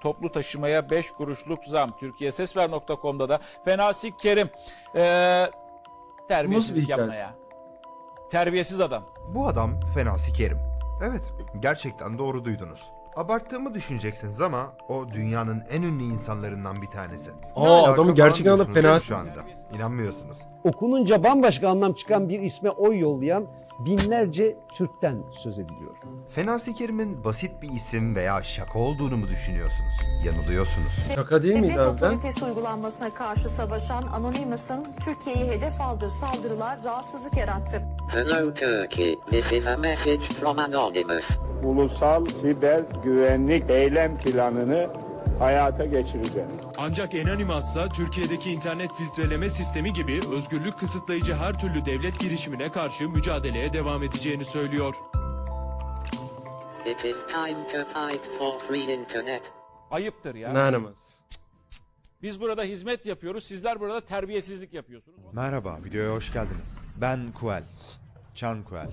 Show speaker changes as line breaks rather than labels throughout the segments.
toplu taşımaya 5 kuruşluk zam. TürkiyeSesver.com'da da Fenasi Kerim ee, terbiyesizlik
hikaye?
yapma ya. Terbiyesiz adam.
Bu adam fena sikerim. Evet, gerçekten doğru duydunuz. Abarttığımı düşüneceksiniz ama o dünyanın en ünlü insanlarından bir tanesi. Ne
Aa,
falan
gerçekten
mi
Fena
şu anda. İnanmıyorsunuz.
okununca bambaşka anlam çıkan bir isme oy yollayan binlerce Türk'ten söz ediliyor.
Fena Sikerim'in basit bir isim veya şaka olduğunu mu düşünüyorsunuz? Yanılıyorsunuz.
Şaka değil miydi
Devlet
abi? Ben?
otoritesi uygulanmasına karşı savaşan Anonymous'ın Türkiye'yi hedef aldığı saldırılar rahatsızlık yarattı.
Hello Turkey, this is a message from Anonymous.
ulusal siber güvenlik eylem planını hayata geçireceğiz.
Ancak Anonymous Türkiye'deki internet filtreleme sistemi gibi özgürlük kısıtlayıcı her türlü devlet girişimine karşı mücadeleye devam edeceğini söylüyor.
It is time to fight for free internet.
Ayıptır ya.
Anamaz.
Biz burada hizmet yapıyoruz. Sizler burada terbiyesizlik yapıyorsunuz.
Merhaba, videoya hoş geldiniz. Ben Kuel. Charm Kuel.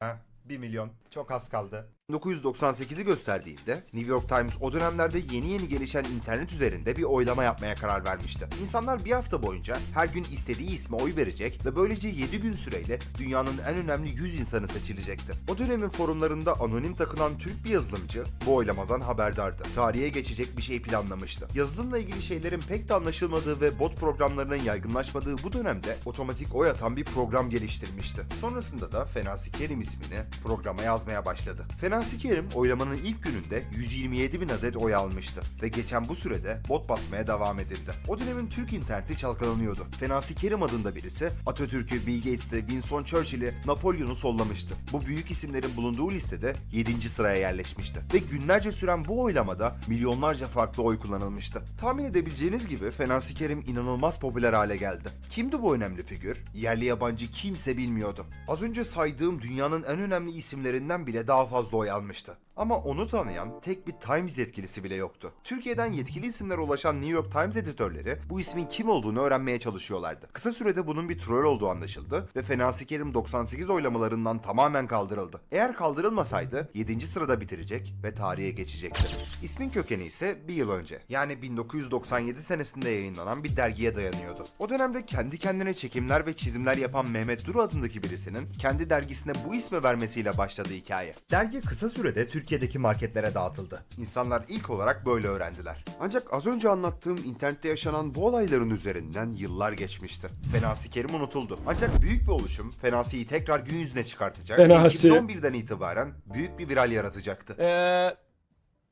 Ha, 1 milyon. Çok az kaldı. 1998'i gösterdiğinde New York Times o dönemlerde yeni yeni gelişen internet üzerinde bir oylama yapmaya karar vermişti. İnsanlar bir hafta boyunca her gün istediği isme oy verecek ve böylece 7 gün süreyle dünyanın en önemli 100 insanı seçilecekti. O dönemin forumlarında anonim takılan Türk bir yazılımcı bu oylamadan haberdardı. Tarihe geçecek bir şey planlamıştı. Yazılımla ilgili şeylerin pek de anlaşılmadığı ve bot programlarının yaygınlaşmadığı bu dönemde otomatik oy atan bir program geliştirmişti. Sonrasında da Fenasi Kerim ismini programa yazmaya başladı. Fenasi Kerim oylamanın ilk gününde 127 bin adet oy almıştı ve geçen bu sürede bot basmaya devam edildi. O dönemin Türk interneti çalkalanıyordu. Fenasi Kerim adında birisi Atatürk'ü, Bill Gates'i, Winston Churchill'i, Napolyon'u sollamıştı. Bu büyük isimlerin bulunduğu listede 7. sıraya yerleşmişti. Ve günlerce süren bu oylamada milyonlarca farklı oy kullanılmıştı. Tahmin edebileceğiniz gibi Fenasi Kerim inanılmaz popüler hale geldi. Kimdi bu önemli figür? Yerli yabancı kimse bilmiyordu. Az önce saydığım dünyanın en önemli isimlerinden bile daha fazla oy almıştı. Ama onu tanıyan tek bir Times yetkilisi bile yoktu. Türkiye'den yetkili isimlere ulaşan New York Times editörleri bu ismin kim olduğunu öğrenmeye çalışıyorlardı. Kısa sürede bunun bir troll olduğu anlaşıldı ve Fenasi Kerim 98 oylamalarından tamamen kaldırıldı. Eğer kaldırılmasaydı 7. sırada bitirecek ve tarihe geçecekti. İsmin kökeni ise bir yıl önce yani 1997 senesinde yayınlanan bir dergiye dayanıyordu. O dönemde kendi kendine çekimler ve çizimler yapan Mehmet Duru adındaki birisinin kendi dergisine bu ismi vermesiyle başladı hikaye. Dergi kısa sürede Türkiye'deki marketlere dağıtıldı. İnsanlar ilk olarak böyle öğrendiler. Ancak az önce anlattığım internette yaşanan bu olayların üzerinden yıllar geçmişti. Fenasi Kerim unutuldu. Ancak büyük bir oluşum Fenasi'yi tekrar gün yüzüne çıkartacak
Fenasi.
2011'den itibaren büyük bir viral yaratacaktı.
Ee,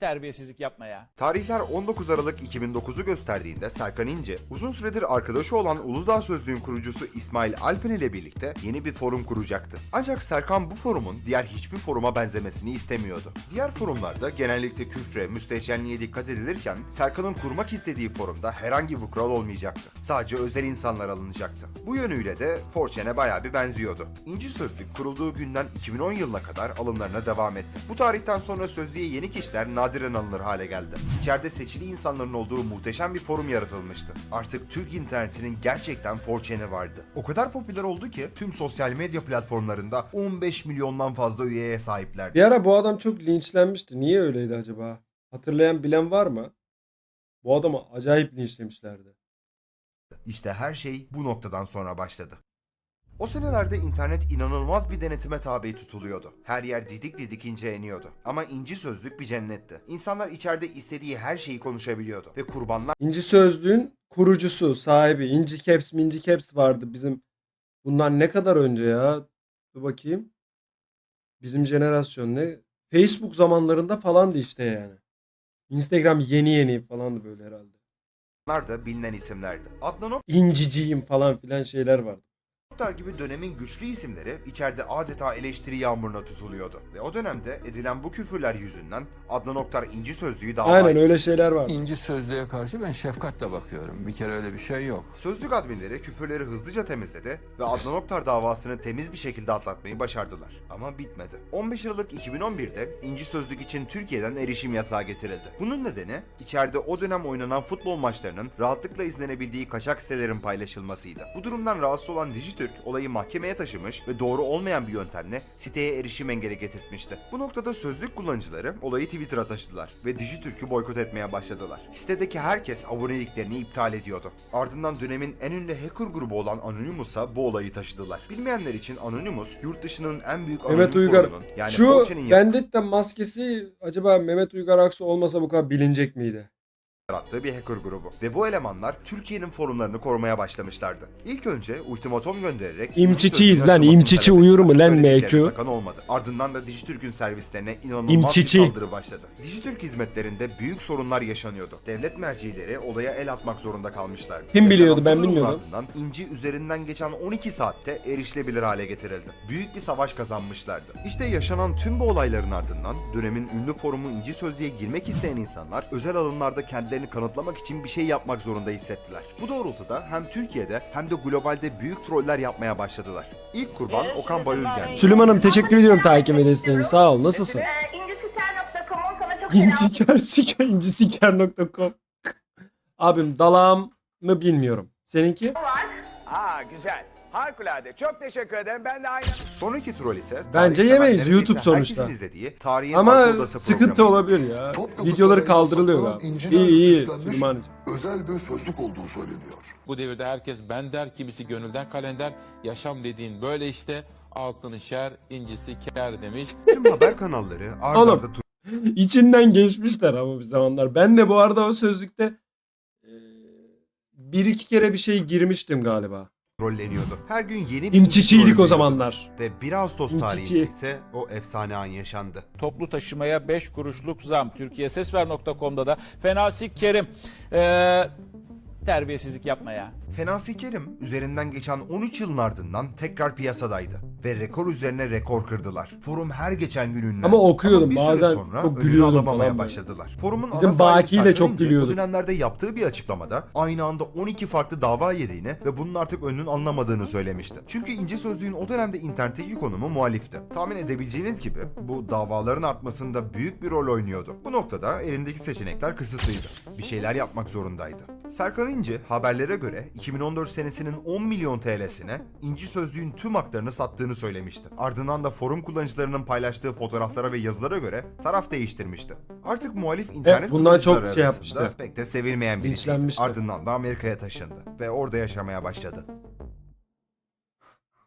terbiyesizlik yapma ya.
Tarihler 19 Aralık 2009'u gösterdiğinde Serkan İnce, uzun süredir arkadaşı olan Uludağ Sözlüğün kurucusu İsmail Alpen ile birlikte yeni bir forum kuracaktı. Ancak Serkan bu forumun diğer hiçbir foruma benzemesini istemiyordu. Diğer forumlarda genellikle küfre, müstehcenliğe dikkat edilirken Serkan'ın kurmak istediği forumda herhangi bir kural olmayacaktı. Sadece özel insanlar alınacaktı. Bu yönüyle de 4chan'e bayağı bir benziyordu. İnci Sözlük kurulduğu günden 2010 yılına kadar alımlarına devam etti. Bu tarihten sonra sözlüğe yeni kişiler nadiren alınır hale geldi. İçeride seçili insanların olduğu muhteşem bir forum yaratılmıştı. Artık Türk internetinin gerçekten 4chan'i vardı. O kadar popüler oldu ki tüm sosyal medya platformlarında 15 milyondan fazla üyeye sahiplerdi.
Bir ara bu adam çok linçlenmişti. Niye öyleydi acaba? Hatırlayan bilen var mı? Bu adamı acayip linçlemişlerdi.
İşte her şey bu noktadan sonra başladı. O senelerde internet inanılmaz bir denetime tabi tutuluyordu. Her yer didik didik inceleniyordu. Ama inci sözlük bir cennetti. İnsanlar içeride istediği her şeyi konuşabiliyordu. Ve kurbanlar
İnci Sözlüğün kurucusu, sahibi. İnci Caps, Minci Caps vardı bizim. Bunlar ne kadar önce ya? Dur bakayım. Bizim jenerasyon ne? Facebook zamanlarında falandı işte yani. Instagram yeni yeni falandı böyle herhalde.
da bilinen isimlerdi. Adnan
İnciciyim falan filan şeyler vardı.
Oktar gibi dönemin güçlü isimleri içeride adeta eleştiri yağmuruna tutuluyordu. Ve o dönemde edilen bu küfürler yüzünden Adnan Oktar inci sözlüğü dava
Aynen öyle şeyler vardı.
İnci sözlüğe karşı ben şefkatle bakıyorum. Bir kere öyle bir şey yok.
Sözlük adminleri küfürleri hızlıca temizledi ve Adnan Oktar davasını temiz bir şekilde atlatmayı başardılar. Ama bitmedi. 15 Aralık 2011'de İnci Sözlük için Türkiye'den erişim yasağı getirildi. Bunun nedeni içeride o dönem oynanan futbol maçlarının rahatlıkla izlenebildiği kaçak sitelerin paylaşılmasıydı. Bu durumdan rahatsız olan Dijitürk Dijitürk olayı mahkemeye taşımış ve doğru olmayan bir yöntemle siteye erişim engeli getirtmişti. Bu noktada sözlük kullanıcıları olayı Twitter'a taşıdılar ve Dijitürk'ü boykot etmeye başladılar. Sitedeki herkes aboneliklerini iptal ediyordu. Ardından dönemin en ünlü hacker grubu olan Anonymous'a bu olayı taşıdılar. Bilmeyenler için Anonymous yurt dışının en büyük anonim
Mehmet Uygar.
forumunun, yani
Şu
4chan'in
Vendetta maskesi acaba Mehmet Uygar Aksu olmasa bu kadar bilinecek miydi?
Yarattığı bir hacker grubu. Ve bu elemanlar Türkiye'nin forumlarını korumaya başlamışlardı. İlk önce ultimatom göndererek...
İmçiçiyiz lan, imçiçi uyur mu lan MQ?
takan olmadı. Ardından da Dijitürk'ün servislerine inanılmaz
İmçiçi.
bir saldırı başladı. Dijitürk hizmetlerinde büyük sorunlar yaşanıyordu. Devlet mercileri olaya el atmak zorunda kalmışlardı.
Kim biliyordu, ben bilmiyordum.
Ardından İnci üzerinden geçen 12 saatte erişilebilir hale getirildi. Büyük bir savaş kazanmışlardı. İşte yaşanan tüm bu olayların ardından dönemin ünlü forumu İnci Sözlüğe girmek isteyen insanlar özel alanlarda kendilerini kanıtlamak için bir şey yapmak zorunda hissettiler. Bu doğrultuda hem Türkiye'de hem de globalde büyük troller yapmaya başladılar. İlk kurban Okan Bayülgen.
Süleyman'ım teşekkür ediyorum takip ve desteğini. Sağ ol. Nasılsın?
İncisiker.com'un sana çok
İnciker siker incisiker.com Abim dalağım mı bilmiyorum. Seninki?
Ha güzel. Harikulade. Çok teşekkür ederim. Ben de aynı.
Sonraki troll ise
Bence yemeyiz, YouTube sonuçta.
izlediği
Ama sıkıntı
programı.
olabilir ya.
Topkapı
Videoları kaldırılıyor ya. İyi iyi Süleyman'cığım.
Özel bir sözlük olduğu söyleniyor.
Bu devirde herkes ben der, kimisi gönülden kalender. Yaşam dediğin böyle işte. Altını şer, incisi ker demiş.
Tüm haber kanalları ard
Oğlum.
arda
İçinden geçmişler ama bir zamanlar. Ben de bu arada o sözlükte e, bir iki kere bir şey girmiştim galiba.
Trolleniyordu. Her gün yeni bir
İmçiciydik
troll
o zamanlar.
Ve 1 Ağustos tarihinde ise o efsane an yaşandı.
Toplu taşımaya 5 kuruşluk zam. Türkiye Sesver.com'da da Fenasik Kerim. Ee, terbiyesizlik yapma ya.
Fenasi Kerim üzerinden geçen 13 yılın ardından tekrar piyasadaydı. Ve rekor üzerine rekor kırdılar. Forum her geçen gün ünlendi.
Ama okuyordum,
bir süre
bazen
sonra
çok
önünü
gülüyordum
alamamaya
falan böyle.
başladılar. Forumun
Bizim
ana sahibi
Baki ile
Serkan
çok
İnce,
gülüyorduk.
O dönemlerde yaptığı bir açıklamada aynı anda 12 farklı dava yediğini ve bunun artık önünün alınamadığını söylemişti. Çünkü İnce Sözlüğün o dönemde internetteki konumu muhalifti. Tahmin edebileceğiniz gibi bu davaların artmasında büyük bir rol oynuyordu. Bu noktada elindeki seçenekler kısıtlıydı. Bir şeyler yapmak zorundaydı. Serkan İnci haberlere göre 2014 senesinin 10 milyon TL'sine İnci Sözlüğün tüm haklarını sattığını söylemişti. Ardından da forum kullanıcılarının paylaştığı fotoğraflara ve yazılara göre taraf değiştirmişti. Artık muhalif internet
bundan çok şey yapmıştı.
Pek de sevilmeyen birisiydi. Ardından da Amerika'ya taşındı ve orada yaşamaya başladı.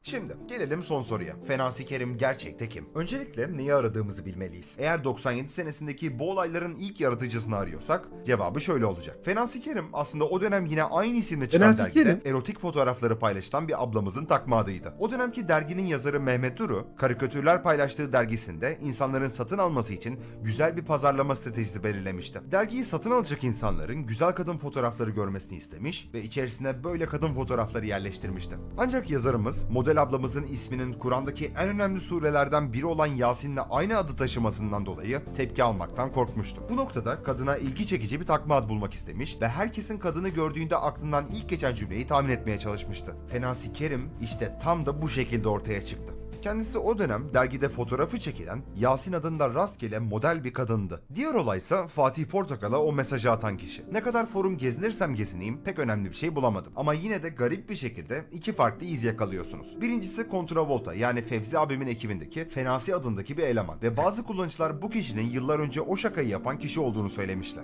Şimdi gelelim son soruya. Fenasi Kerim gerçekte kim? Öncelikle neyi aradığımızı bilmeliyiz. Eğer 97 senesindeki bu olayların ilk yaratıcısını arıyorsak cevabı şöyle olacak. Fenasi Kerim aslında o dönem yine aynı isimle çıkan
Fenasi
dergide
Kerim?
erotik fotoğrafları paylaşılan bir ablamızın takma adıydı. O dönemki derginin yazarı Mehmet Duru, karikatürler paylaştığı dergisinde insanların satın alması için güzel bir pazarlama stratejisi belirlemişti. Dergiyi satın alacak insanların güzel kadın fotoğrafları görmesini istemiş ve içerisine böyle kadın fotoğrafları yerleştirmişti. Ancak yazarımız model ablamızın isminin Kur'an'daki en önemli surelerden biri olan Yasin'le aynı adı taşımasından dolayı tepki almaktan korkmuştu. Bu noktada kadına ilgi çekici bir takma ad bulmak istemiş ve herkesin kadını gördüğünde aklından ilk geçen cümleyi tahmin etmeye çalışmıştı. Fenasi Kerim işte tam da bu şekilde ortaya çıktı. Kendisi o dönem dergide fotoğrafı çekilen Yasin adında rastgele model bir kadındı. Diğer olaysa Fatih Portakal'a o mesajı atan kişi. Ne kadar forum gezinirsem gezineyim pek önemli bir şey bulamadım. Ama yine de garip bir şekilde iki farklı iz yakalıyorsunuz. Birincisi Contravolta yani Fevzi abimin ekibindeki Fenasi adındaki bir eleman. Ve bazı kullanıcılar bu kişinin yıllar önce o şakayı yapan kişi olduğunu söylemişler.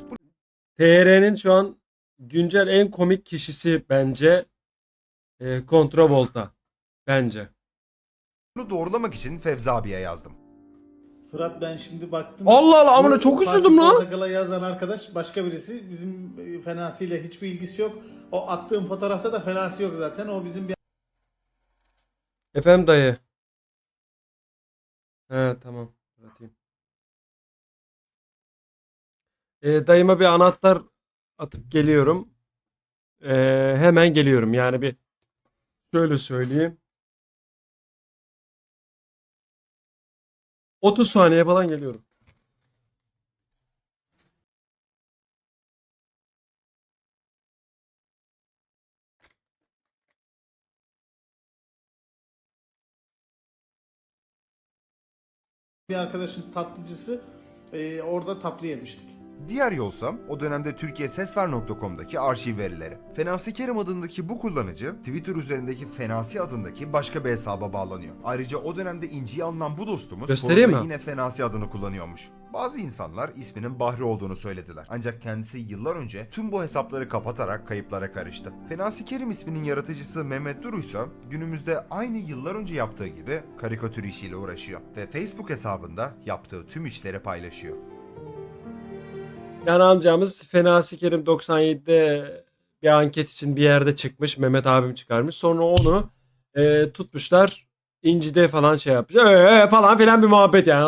TR'nin şu an güncel en komik kişisi bence e, Contravolta. Bence.
Bunu doğrulamak için Fevzi abiye yazdım.
Fırat ben şimdi baktım.
Allah Allah, amına
Bu
çok
Fatih
üzüldüm lan.
Portakal'a yazan arkadaş başka birisi. Bizim e, Fenasi'yle hiçbir ilgisi yok. O attığım fotoğrafta da Fenasi yok zaten. O bizim bir
Efendim dayı. He tamam. Bırakayım. E, dayıma bir anahtar atıp geliyorum. E, hemen geliyorum. Yani bir şöyle söyleyeyim. 30 saniye falan geliyorum.
bir arkadaşın tatlıcısı. E, orada tatlı yemiştik.
Diğer yolsa o dönemde türkiyesesver.com'daki arşiv verileri. Fenasi Kerim adındaki bu kullanıcı Twitter üzerindeki Fenasi adındaki başka bir hesaba bağlanıyor. Ayrıca o dönemde İnci'yi alınan bu dostumuz
Göstereyim mi?
yine Fenasi adını kullanıyormuş. Bazı insanlar isminin Bahri olduğunu söylediler. Ancak kendisi yıllar önce tüm bu hesapları kapatarak kayıplara karıştı. Fenasi Kerim isminin yaratıcısı Mehmet Duru ise günümüzde aynı yıllar önce yaptığı gibi karikatür işiyle uğraşıyor ve Facebook hesabında yaptığı tüm işleri paylaşıyor.
Yani amcamız Fenasi Kerim 97'de bir anket için bir yerde çıkmış. Mehmet abim çıkarmış. Sonra onu e, tutmuşlar. İnci'de falan şey yapmış. Ee, falan filan bir muhabbet yani.